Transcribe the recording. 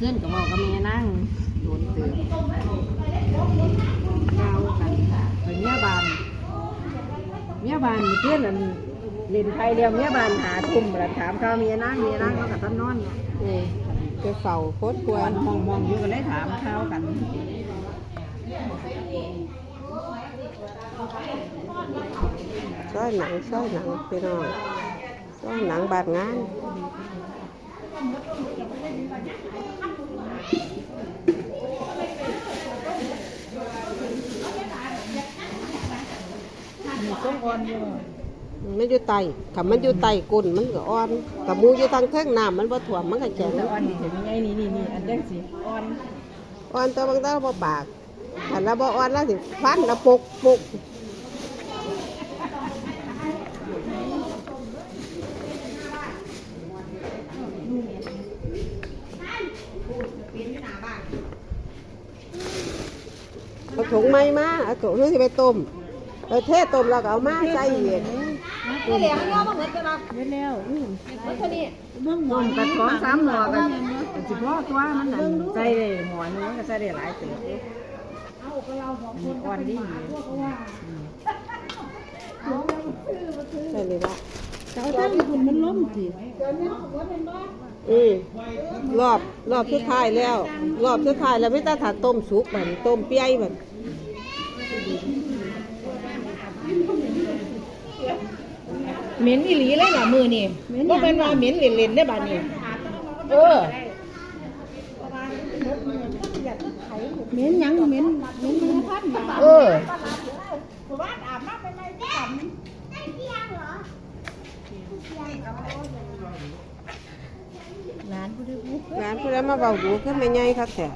ขึ้นกับบอกกับแม่นั่งโดนเตือนเก้ากันไปเมียบานเมียบานเพื่อนอันเล่นไฟเดียวเมียบานหาทุ่มแล้วถามเขาเมียนั่งเมียนั่งเขากับตั้นอนเนาะนี่ไปเฝ้าโคตรคววัรนมองมองอยู่กันเลยถามเขากันซ้อยหนังซ้อยหนังพี่น้องซ้อยหนังบาดงาน มีส้มอ่อนอยู่มันอยู่ไตถ้ามันอยู่ไตกุ่นมันก็อ่อนกับมูอยู่ทางเทิงน้ำมันบ่ถ่วมมันก็แข็งแต่อ่อนนี่เห็นไงนี่นี่นี่อันเด้งสิอ่อนอ่อนตัวบางตัวบ่ปากถ้าเราบ่อ่อนแล้วสิฟันแล้วปุกปุก เอาถุงไม้มาเอาถุงนี้สิไปต้มเอาเทต้มแล้วก็เอามาใส่อีกไม่เหลียงเนาะมาเหมือนกันเนาะไม่แล้วอืมมันเท่านี้ต้มกันสองสามหม้อกันกันสิพ่อตัวมันนั่นใส่ได้หม้อนึงมันก็ใส่ได้หลายเติบมันอ่อนดีใช่เลยละ เขาทั้งคุณมันล้มสิอืมรอบรอบสุดท้ายแล้ว รอบสุดท้ายแล้วไม่ต้องถัดต้มสุกแบบต้มเปี๊ยแบบเหม็นอีหลีเลยเหรอมือนี่ก็เป็นว่าเหม็นเหล่นๆได้บ้านี่เออเหม็นหยังเหม็นเหม็นมันพันบาทเออ ร้านผู้ได้ผู้ร้านผู้ได้มาเบาดูขึ้นไม่ใหญ่ครับแต่